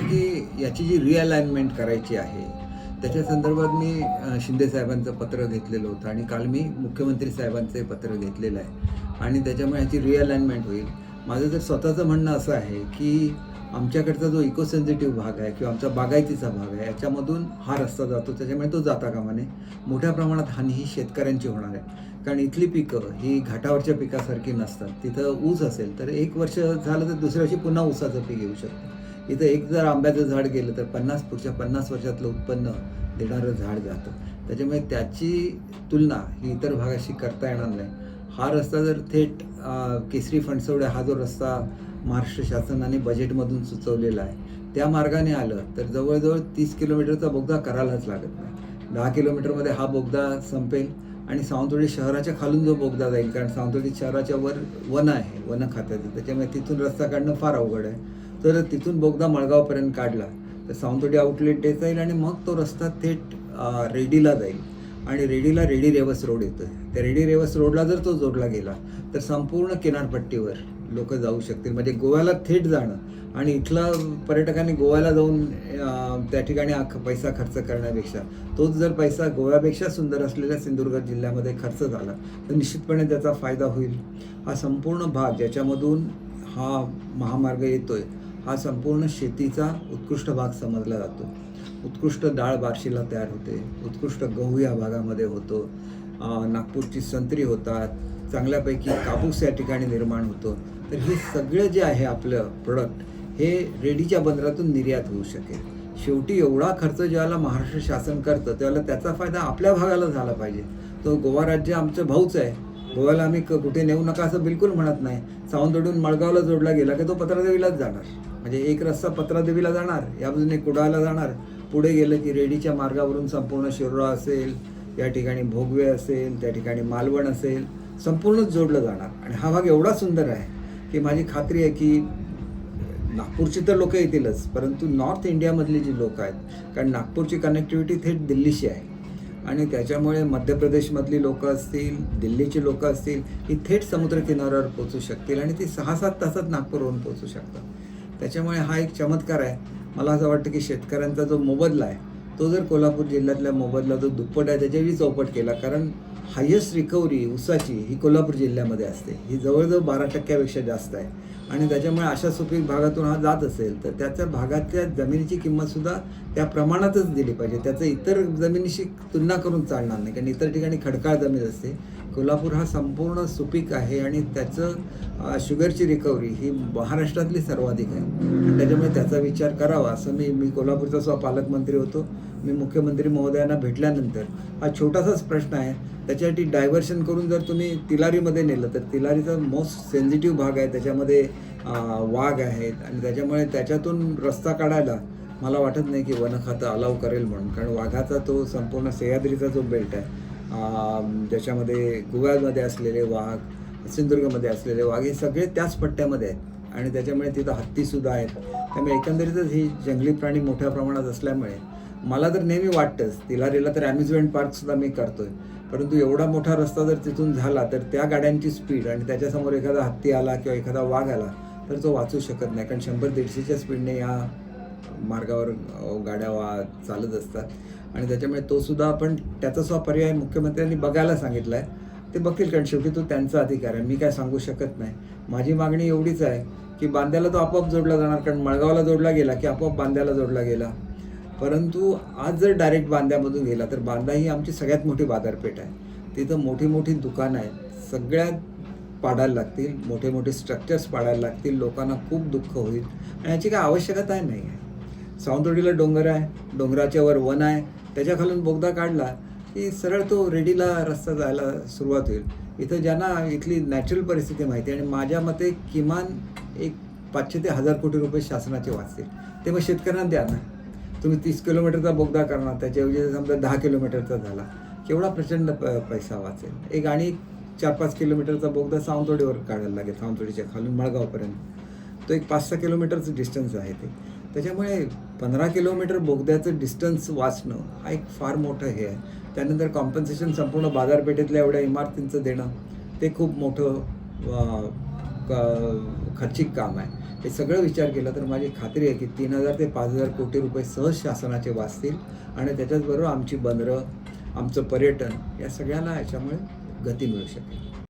की याची जी रिअलाइनमेंट करायची आहे त्याच्या संदर्भात मी शिंदे साहेबांचं पत्र घेतलेलं होतं आणि काल मी मुख्यमंत्री साहेबांचं पत्र घेतलेलं आहे. आणि त्याच्यामुळे याची रिअलाइनमेंट होईल. माझं तर स्वतःचं म्हणणं असं आहे की आमच्याकडचा जो इको सेन्सिटिव्ह भाग आहे किंवा आमचा बागायतीचा भाग आहे याच्यामधून हा रस्ता जातो त्याच्यामुळे तो जाता कामा नये मोठ्या प्रमाणात हानी ही शेतकऱ्यांची होणार आहे. कारण इथली पिकं ही घाटावरच्या पिकासारखी नसतात. तिथं ऊस असेल तर एक वर्ष झालं तर दुसऱ्या वर्षी पुन्हा ऊसाचं पीक येऊ शकतं. इथं एक जर आंब्याचं झाड गेलं तर पन्नास पुढच्या पन्नास वर्षातलं उत्पन्न देणारं झाड जातं. त्याच्यामुळे त्याची तुलना ही इतर भागाशी करता येणार नाही. हा रस्ता जर थेट केसरी फणसवडे हा जो रस्ता महाराष्ट्र शासनाने बजेटमधून सुचवलेला आहे त्या मार्गाने आलं तर जवळजवळ तीस किलोमीटरचा बोगदा करायलाच लागत नाही. दहा किलोमीटरमध्ये हा बोगदा संपेल आणि सावंतवाडी शहराच्या खालून जो बोगदा जाईल कारण सावंतवाडी शहराच्या वर वन आहे वन खात्याचं. त्याच्यामुळे तिथून रस्ता काढणं फार अवघड आहे. तर तिथून बोगदा मळगावपर्यंत काढला. तर सावंतवाडी आउटलेट देता येईल आणि मग तो रस्ता थेट रेडीला जाईल. आणि रेडीला रेडी रेवस रोड येतो त्या रेडी रेवस रोडला जर तो जोडला गेला तर संपूर्ण किनारपट्टीवर लोक जाऊ शकतील. म्हणजे गोव्याला थेट जाणं. आणि इथला पर्यटकांनी गोव्याला जाऊन त्या ठिकाणी पैसा खर्च करण्यापेक्षा तोच जर पैसा गोव्यापेक्षा सुंदर असलेल्या सिंधुदुर्ग जिल्ह्यामध्ये खर्च झाला तर निश्चितपणे त्याचा फायदा होईल. हा संपूर्ण भाग ज्याच्यामधून हा महामार्ग येतोय हा संपूर्ण शेतीचा उत्कृष्ट भाग समजला जातो. उत्कृष्ट डाळ बार्शीला तयार होते. उत्कृष्ट गहू या भागामध्ये होतो. नागपूरची संत्री होतात. चांगल्यापैकी कापूस या ठिकाणी निर्माण होतो. तर हे सगळं जे आहे आपलं प्रोडक्ट हे रेडीच्या बंदरातून निर्यात होऊ शकेल. शेवटी एवढा खर्च ज्याला महाराष्ट्र शासन करतं त्याला त्याचा फायदा आपल्या भागाला झाला पाहिजे. तो गोवा राज्य आमचं भाऊच आहे. गोव्याला आम्ही क- कुठे नेऊ नका असं बिलकुल म्हणत नाही. सावंतवाडून मळगावला जोडला गेला की तो पत्रादेवीलाच जाणार. म्हणजे एक रस्ता पत्रादेवीला जाणार या बाजूने कुडाळला जाणार. पुढे गेलं की रेडीच्या मार्गावरून संपूर्ण शिरोळा असेल या ठिकाणी भोगवे असेल त्या ठिकाणी मालवण असेल संपूर्णच जोडलं जाणार. आणि हा भाग एवढा सुंदर आहे की माझी खात्री आहे की नागपूरची तर लोकं येतीलच परंतु नॉर्थ इंडियामधली जी लोक आहेत कारण नागपूरची कनेक्टिव्हिटी थेट दिल्लीशी आहे. आणि त्याच्यामुळे मध्य प्रदेशमधली लोकं असतील दिल्लीची लोकं असतील ही थेट समुद्रकिनाऱ्यावर पोचू शकतील आणि ती सहा सात तासात नागपूरवरून पोचू शकतात. त्याच्यामुळे हा एक चमत्कार आहे. मला असं वाटतं की शेतकऱ्यांचा जो मोबदला आहे तो जर कोल्हापूर जिल्ह्यातल्या मोबदला जो दुप्पट आहे त्याच्याही चौपट केला. कारण हायेस्ट रिकव्हरी ऊसाची ही कोल्हापूर जिल्ह्यामध्ये असते. ही जवळजवळ बारा टक्क्यापेक्षा जास्त आहे. आणि त्याच्यामुळे अशा सुपीक भागातून हा जात असेल तर त्याच्या भागातल्या जमिनीची किंमतसुद्धा त्या प्रमाणातच दिली पाहिजे. त्याचं इतर जमिनीशी तुलना करून चालणार नाही. कारण इतर ठिकाणी खडकाळ जमीन असते. कोल्हापूर हा संपूर्ण सुपीक आहे आणि त्याचं शुगरची रिकव्हरी ही महाराष्ट्रातली सर्वाधिक आहे. त्याच्यामुळे त्याचा विचार करावा असं मी मी कोल्हापूरचा स्व पालकमंत्री होतो. मी मुख्यमंत्री महोदयांना भेटल्यानंतर हा छोटासाच प्रश्न आहे. त्याच्यासाठी डायव्हर्शन करून जर तुम्ही तिलारीमध्ये नेलं तर तिलारीचा मोस्ट सेन्सिटिव्ह भाग आहे. त्याच्यामध्ये वाघ आहेत आणि त्याच्यामुळे त्याच्यातून रस्ता काढायला मला वाटत नाही की वन खातं अलाव करेल म्हणून. कारण वाघाचा तो संपूर्ण सह्याद्रीचा जो बेल्ट आहे ज्याच्यामध्ये त्याच्यामध्ये असलेले वाघ सिंधुदुर्गमध्ये असलेले वाघ हे सगळे त्याच पट्ट्यामध्ये आहेत. आणि त्याच्यामुळे तिथं हत्तीसुद्धा आहेत. त्यामुळे एकंदरीतच ही जंगली प्राणी मोठ्या प्रमाणात असल्यामुळे मला तर नेहमी वाटतंच तिलारीला तर अम्युजमेंट पार्कसुद्धा मी करतोय. परंतु एवढा मोठा रस्ता जर तिथून झाला तर त्या गाड्यांची स्पीड आणि त्याच्यासमोर एखादा हत्ती आला किंवा एखादा वाघ आला तर तो वाचू शकत नाही. कारण शंभर दीडशेच्या स्पीडने या मार्गावर गाड्या वा चालत असतात. आणि त्याच्यामुळे तो सुद्धा आपण त्याचा सुद्धा पर्याय मुख्यमंत्र्यांनी बघायला सांगितला आहे ते बघतील कारण शेवटी तो त्यांचा अधिकार आहे. मी काय सांगू शकत नाही. माझी मागणी एवढीच आहे की बांद्याला तो आपोआप जोडला जाणार कारण मळगावला जोडला गेला की आपोआप बांद्याला जोडला गेला. परंतु आज जर डायरेक्ट बांद्यामधून गेला तर बांदा ही आमची सगळ्यात मोठी बाजारपेठ आहे. तिथं मोठी मोठी दुकानं आहेत. सगळ्यात पाडायला लागतील मोठे मोठे स्ट्रक्चर्स पाडायला लागतील लोकांना खूप दुःख होईल. आणि याची काय आवश्यकता नाही आहे. सावंतवाडीला डोंगर आहे. डोंगराच्या वर वन आहे. त्याच्याखालून बोगदा काढला की सरळ तो रेडीला रस्ता जायला सुरुवात होईल. इथं ज्यांना इथली नॅचरल परिस्थिती माहिती आहे आणि माझ्या मते किमान एक पाचशे ते हजार कोटी रुपये शासनाचे वाचतील. ते मग शेतकऱ्यांना द्या ना. तुम्ही तीस किलोमीटरचा बोगदा करणार त्याच्याऐवजी समजा दहा किलोमीटरचा झाला. केवढा प्रचंड प- पैसा वाचेल. एक आणि चार पाच किलोमीटरचा बोगदा सावंतवाडीवर काढायला लागेल सावंतवाडीच्या खालून मळगावपर्यंत तो एक पाच सहा किलोमीटरचं डिस्टन्स आहे ते. त्याच्यामुळे पंधरा किलोमीटर बोगद्याचं डिस्टन्स वाचणं हा एक फार मोठं हे आहे. त्यानंतर कॉम्पन्सेशन संपूर्ण बाजारपेठेतल्या एवढ्या इमारतींचं देणं ते खूप मोठं क- खर्चिक काम आहे. हे सगळं विचार केला तर माझी खात्री आहे की तीन हजार ते पाच हजार कोटी रुपये सहज शासनाचे वाचतील आणि त्याच्याचबरोबर आमची बंदरं आमचं पर्यटन या सगळ्याला याच्यामुळे गती मिळू शकेल.